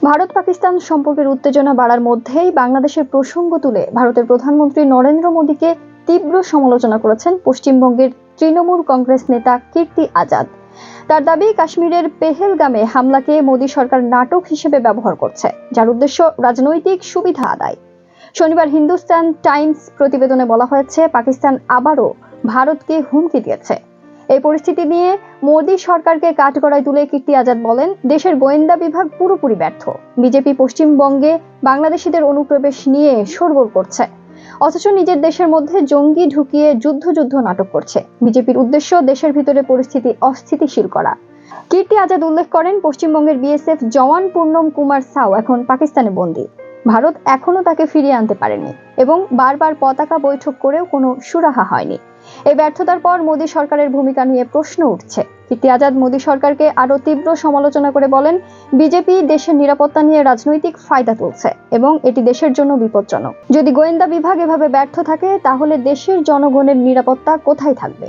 ভারত পাকিস্তান সম্পর্কের উত্তেজনা বাড়ার মধ্যেই বাংলাদেশের প্রসঙ্গ তুলে ভারতের প্রধানমন্ত্রী নরেন্দ্র মোদীকে তীব্র সমালোচনা করেছেন পশ্চিমবঙ্গের তৃণমূল কংগ্রেস নেতা কীর্তি আজাদ। তার দাবি, কাশ্মীরের পেহেলগামে হামলাকে মোদী সরকার নাটক হিসেবে ব্যবহার করছে, যার উদ্দেশ্য রাজনৈতিক সুবিধা আদায়। শনিবার হিন্দুস্তান টাইমস প্রতিবেদনে বলা হয়েছে, পাকিস্তান আবারও ভারতকে হুমকি দিয়েছে। এই পরিস্থিতি নিয়ে মোদী সরকারকে কাঠগড়ায় তুলে কীর্তি আজাদ বলেন, দেশের গোয়েন্দা বিভাগ পুরোপুরি ব্যর্থ। বিজেপি পশ্চিমবঙ্গে বাংলাদেশিদের অনুপ্রবেশ নিয়ে শোরগোল করছে। অথচ নিজের দেশের মধ্যে জঙ্গি ঢুকিয়ে যুদ্ধ যুদ্ধ নাটক করছে। বিজেপির উদ্দেশ্য দেশের ভিতরে পরিস্থিতি অস্থিতিশীল করা। কীর্তি আজাদ উল্লেখ করেন, পশ্চিমবঙ্গের বিএসএফ জওয়ান পূর্ণম কুমার সাউ এখন পাকিস্তানে বন্দী। ভারত এখনও তাকে ফিরিয়ে আনতে পারেনি এবং বারবার পতাকা বৈঠক করেও কোনো সুরাহা হয়নি। এই ব্যর্থতার পর মোদী সরকারের ভূমিকা নিয়ে প্রশ্ন উঠছে। কীর্তি আজাদ মোদী সরকারকে আরও তীব্র সমালোচনা করে বলেন, বিজেপি দেশের নিরাপত্তা নিয়ে রাজনৈতিক ফায়দা তুলছে এবং এটি দেশের জন্য বিপজ্জনক। যদি গোয়েন্দা বিভাগ এভাবে ব্যর্থ থাকে, তাহলে দেশের জনগণের নিরাপত্তা কোথায় থাকবে?